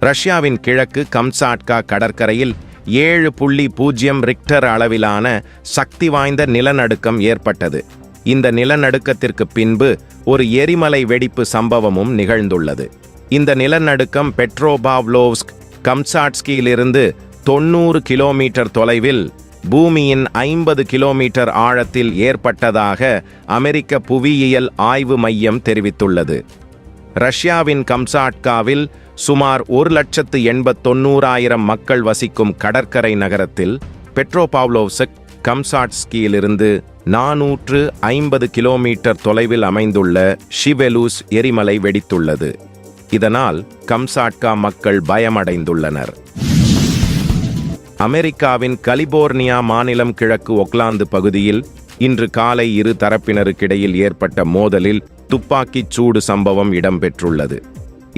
ரஷ்யாவின் கிழக்கு கம்சாட்கா கடற்கரையில் ஏழு புள்ளி பூஜ்ஜியம் ரிக்டர் அளவிலான சக்தி வாய்ந்த நிலநடுக்கம் ஏற்பட்டது. இந்த நிலநடுக்கத்திற்கு பின்பு ஒரு எரிமலை வெடிப்பு சம்பவமும் நிகழ்ந்துள்ளது. இந்த நிலநடுக்கம் பெட்ரோபாவ்லோவ்ஸ்க் கம்சாட்ஸ்கியிலிருந்து தொண்ணூறு கிலோமீட்டர் தொலைவில் பூமியின் ஐம்பது கிலோமீட்டர் ஆழத்தில் ஏற்பட்டதாக அமெரிக்க புவியியல் ஆய்வு மையம் தெரிவித்துள்ளது. ரஷ்யாவின் கம்சாட்காவில் சுமார் ஒரு லட்சத்து எண்பத்தொன்னூறாயிரம் மக்கள் வசிக்கும் கடற்கரை நகரத்தில் பெட்ரோபாவ்லோவ்சக் கம்சாட்ஸ்கியிலிருந்து நாநூற்று ஐம்பது கிலோமீட்டர் தொலைவில் அமைந்துள்ள ஷிவெலூஸ் எரிமலை வெடித்துள்ளது. இதனால் கம்சாட்கா மக்கள் பயமடைந்துள்ளனர். அமெரிக்காவின் கலிபோர்னியா மாநிலம் கிழக்கு ஒக்லாந்து பகுதியில் இன்று காலை இரு தரப்பினருக்கிடையில் ஏற்பட்ட மோதலில் துப்பாக்கிச் சூடு சம்பவம் இடம்பெற்றுள்ளது.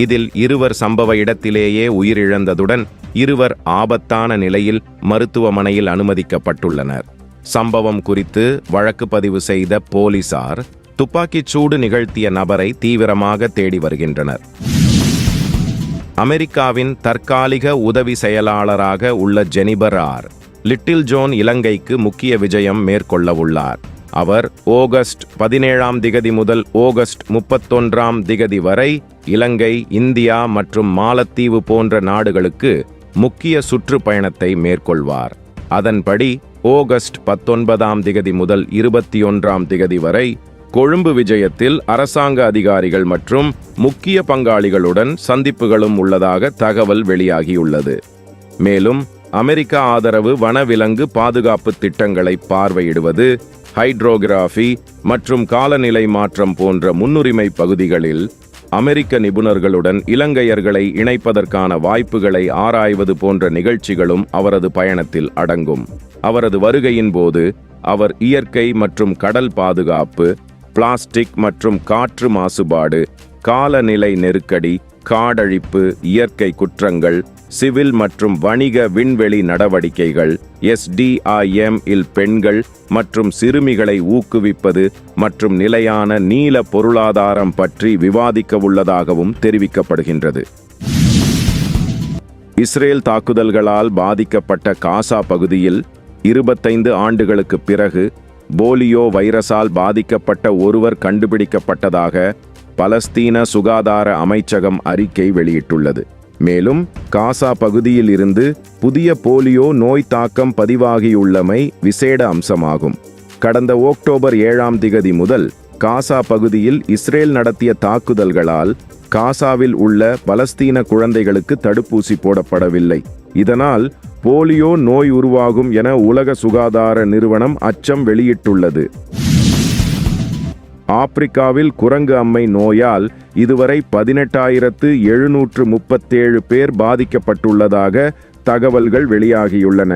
இதில் இருவர் சம்பவ இடத்திலேயே உயிரிழந்ததுடன் இருவர் ஆபத்தான நிலையில் மருத்துவமனையில் அனுமதிக்கப்பட்டுள்ளனர். சம்பவம் குறித்து வழக்கு பதிவு செய்த போலீசார் துப்பாக்கிச் சூடு நிகழ்த்திய நபரை தீவிரமாக தேடி வருகின்றனர். அமெரிக்காவின் தற்காலிக உதவி செயலாளராக உள்ள ஜெனிபர் ஆர் லிட்டில் ஜோன் இலங்கைக்கு முக்கிய விஜயம் மேற்கொள்ளவுள்ளார். அவர் ஆகஸ்ட் பதினேழாம் திகதி முதல் ஆகஸ்ட் முப்பத்தொன்றாம் திகதி வரை இலங்கை இந்தியா மற்றும் மாலத்தீவு போன்ற நாடுகளுக்கு முக்கிய சுற்றுப்பயணத்தை மேற்கொள்வார். அதன்படி ஆகஸ்ட் பத்தொன்பதாம் திகதி முதல் இருபத்தி ஒன்றாம் திகதி வரை கொழும்பு விஜயத்தில் அரசாங்க அதிகாரிகள் மற்றும் முக்கிய பங்காளிகளுடன் சந்திப்புகளும் உள்ளதாக தகவல் வெளியாகியுள்ளது. மேலும் அமெரிக்க ஆதரவு வனவிலங்கு பாதுகாப்பு திட்டங்களை பார்வையிடுவது ஹைட்ரோகிராஃபி மற்றும் காலநிலை மாற்றம் போன்ற முன்னுரிமை பகுதிகளில் அமெரிக்க நிபுணர்களுடன் இலங்கையர்களை இணைப்பதற்கான வாய்ப்புகளை ஆராய்வது போன்ற நிகழ்ச்சிகளும் அவரது பயணத்தில் அடங்கும். அவரது வருகையின் போது அவர் இயற்கை மற்றும் கடல் பாதுகாப்பு பிளாஸ்டிக் மற்றும் காற்று மாசுபாடு காலநிலை நெருக்கடி காடழிப்பு இயற்கை குற்றங்கள் சிவில் மற்றும் வணிக விண்வெளி நடவடிக்கைகள் எஸ்டிஐஎம் இல் பெண்கள் மற்றும் சிறுமிகளை ஊக்குவிப்பது மற்றும் நிலையான நீல பொருளாதாரம் பற்றி விவாதிக்க உள்ளதாகவும் தெரிவிக்கப்படுகின்றது. இஸ்ரேல் தாக்குதல்களால் பாதிக்கப்பட்ட காசா பகுதியில் இருபத்தைந்து ஆண்டுகளுக்கு பிறகு போலியோ வைரஸால் பாதிக்கப்பட்ட ஒருவர் கண்டுபிடிக்கப்பட்டதாக பலஸ்தீன சுகாதார அமைச்சகம் அறிக்கை வெளியிட்டுள்ளது. மேலும் காசா பகுதியில் இருந்து புதிய போலியோ நோய் தாக்கம் பதிவாகியுள்ளமை விசேட அம்சமாகும். கடந்த அக்டோபர் ஏழாம் திகதி முதல் காசா பகுதியில் இஸ்ரேல் நடத்திய தாக்குதல்களால் காசாவில் உள்ள பலஸ்தீன குழந்தைகளுக்கு தடுப்பூசி போடப்படவில்லை. இதனால் போலியோ நோய் உருவாகும் என உலக சுகாதார நிறுவனம் அச்சம் வெளியிட்டுள்ளது. ஆப்பிரிக்காவில் குரங்கு அம்மை நோயால் இதுவரை பதினெட்டாயிரத்து எழுநூற்று முப்பத்தேழு பேர் பாதிக்கப்பட்டுள்ளதாக தகவல்கள் வெளியாகியுள்ளன.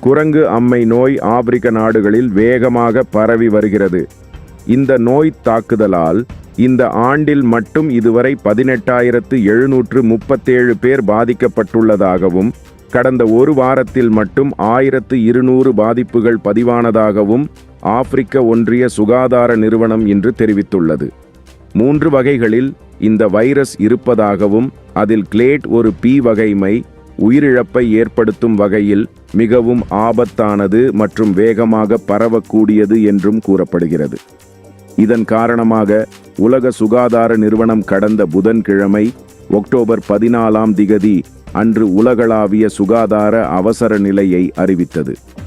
குரங்கு அம்மை நோய் ஆப்பிரிக்க நாடுகளில் வேகமாக பரவி வருகிறது. இந்த நோய் தாக்குதலால் இந்த ஆண்டில் மட்டும் இதுவரை பதினெட்டாயிரத்து எழுநூற்று முப்பத்தேழு பேர் பாதிக்கப்பட்டுள்ளதாகவும் கடந்த ஒரு வாரத்தில் மட்டும் ஆயிரத்து இருநூறு பாதிப்புகள் பதிவானதாகவும் ஆப்பிரிக்க ஒன்றிய சுகாதார நிறுவனம் இன்று தெரிவித்துள்ளது. மூன்று வகைகளில் இந்த வைரஸ் இருப்பதாகவும் அதில் கிளேட் ஒரு பி வகைமை உயிரிழப்பை ஏற்படுத்தும் வகையில் மிகவும் ஆபத்தானது மற்றும் வேகமாக பரவக்கூடியது என்றும் கூறப்படுகிறது. இதன் காரணமாக உலக சுகாதார நிறுவனம் கடந்த புதன்கிழமை ஒக்டோபர் பதினாலாம் திகதி அன்று உலகளாவிய சுகாதார அவசர நிலையை அறிவித்தது.